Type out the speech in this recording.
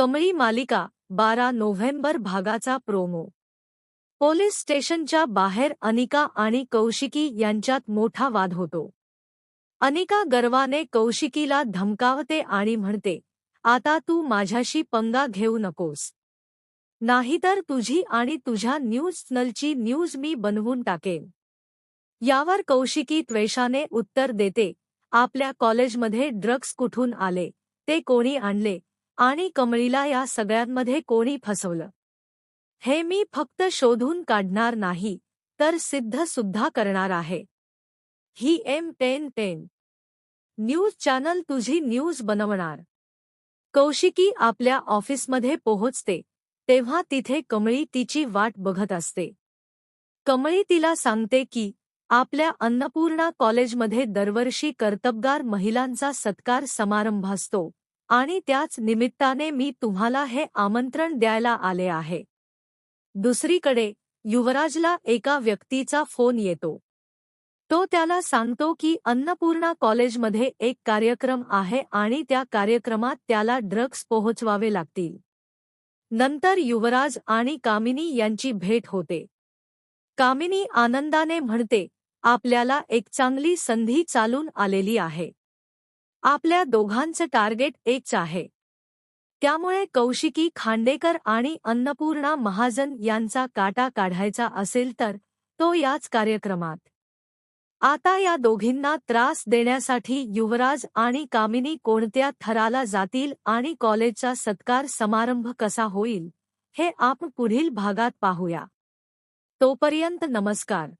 कमळी मालिका बारा नोव्हेंबर भागाचा प्रोमो. पोलीस स्टेशनच्या बाहेर अनिका आणि कौशिकी यांच्यात मोठा वाद होतो. अनिका गर्वाने कौशिकीला धमकावते आणि म्हणते आता तू माझ्याशी पंगा घेऊ नकोस. नाहीतर तुझी आणि तुझ्या न्यूज चॅनलची न्यूज मी बनवून टाकेन. यावर कौशिकी त्वेषाने उत्तर देते आपल्या कॉलेजमध्ये ड्रग्स कुठून आले? ते कोणी आणले? आणि कमळीला या सगळ्यांमध्ये कोणी फसवलं? हे मी फक्त शोधून काढणार नाही तर सिद्ध सुद्धा करणार आहे. ही M ten ten. News channel तुझी न्यूज बनवणार. कौशिकी आपल्या ऑफिसमध्ये पोहोचते तेव्हा तिथे कमळी तिची वाट बघत असते. कमळी तिला सांगते की आपल्या अन्नपूर्णा कॉलेजमध्ये दरवर्षी कर्तबगार महिलांचा सत्कार समारंभ असतो. आणि त्याच निमित्ताने मी तुम्हाला हे आमंत्रण द्यायला आले आहे. दुसरीकडे युवराजला एका व्यक्तीचा फोन येतो. तो त्याला सांगतो की अन्नपूर्णा कॉलेजमध्ये एक कार्यक्रम आहे आणि त्या कार्यक्रमात त्याला ड्रग्स पोहोचवावे लागतील. नंतर युवराज आणि कामिनी यांची भेट होते. कामिनी आनंदाने म्हणते आपल्याला एक चांगली संधी चालून आलेली आहे. आपल्या दोघांचं टार्गेट एकच आहे. त्यामुळे कौशिकी खांडेकर आणि अन्नपूर्णा महाजन यांचा काटा काढायचा असेल तर तो याच कार्यक्रमात. आता या दोघींना त्रास देण्यासाठी युवराज आणि कामिनी कोणत्या थराला जातील आणि कॉलेजचा सत्कार समारंभ कसा होईल हे आपण पुढील भागात पाहूया. तोपर्यंत नमस्कार.